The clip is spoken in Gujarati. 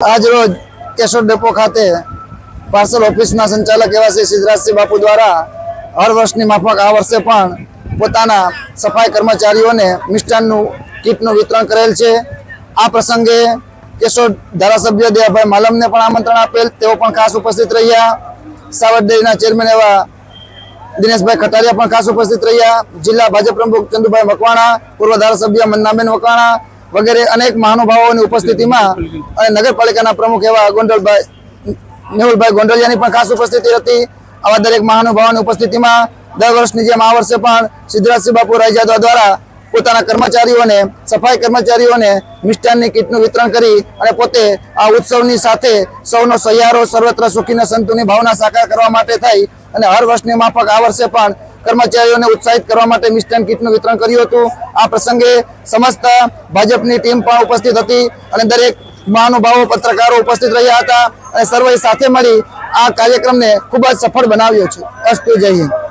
આજ રોજ કેશોદ ડેપો ખાતે પાર્સલ ઓફિસના સંચાલક એવા શ્રી સિદ્ધરાજસિંહ બાપુ દ્વારા હર વર્ષની માફક આ વર્ષે પણ પોતાના સફાઈ કર્મચારીઓને મિષ્ટાનનું કીટનું વિતરણ કરેલ છે. આ પ્રસંગે કેશોદ ધારાસભ્ય દયાભાઈ માલમને પણ આમંત્રણ આપેલ, તેઓ પણ ખાસ ઉપસ્થિત રહ્યા. સાવર ડેરીના ચેરમેન એવા દિનેશભાઈ ખટારિયા પણ ખાસ ઉપસ્થિત રહ્યા. જિલ્લા ભાજપ પ્રમુખ ચંદુભાઈ મકવાણા, પૂર્વ ધારાસભ્ય મન્નાબેન મકવાણા વગેરે અનેક મહાનુભાવોની ઉપસ્થિતિમાં અને નગરપાલિકાના પ્રમુખ એવા ગોંડલભાઈ મેહુલભાઈ ગોંડલિયાની પણ ખાસ ઉપસ્થિતિ હતી. આવા દરેક મહાનુભાવોની ઉપસ્થિતિમાં દર વર્ષની જેમ આ વર્ષે પણ સિદ્ધરાજસિંહ બાપુ રાયજાદવા દ્વારા પોતાના કર્મચારીઓને સફાઈ કર્મચારીઓને મિષ્ટાનની કીટનું વિતરણ કરી અને પોતે આ ઉત્સવની સાથે સૌનો સહિયારો સર્વત્ર સુખીને સંતુની ભાવના સાકાર કરવા માટે થઈ. અને હર વર્ષની માફક આ વર્ષે પણ કર્મચારીઓને ઉત્સાહિત કરવા માટે મિષ્ટાન કીટનું વિતરણ કર્યું હતું. આ પ્રસંગે સમસ્ત ભાજપની ટીમ પણ ઉપસ્થિત હતી અને દરેક મહાનુભાવો, પત્રકારો ઉપસ્થિત રહ્યા હતા અને સર્વે સાથે મળી આ કાર્યક્રમને ખૂબ જ સફળ બનાવ્યો છે. અસ્તુ જય હિન્દ.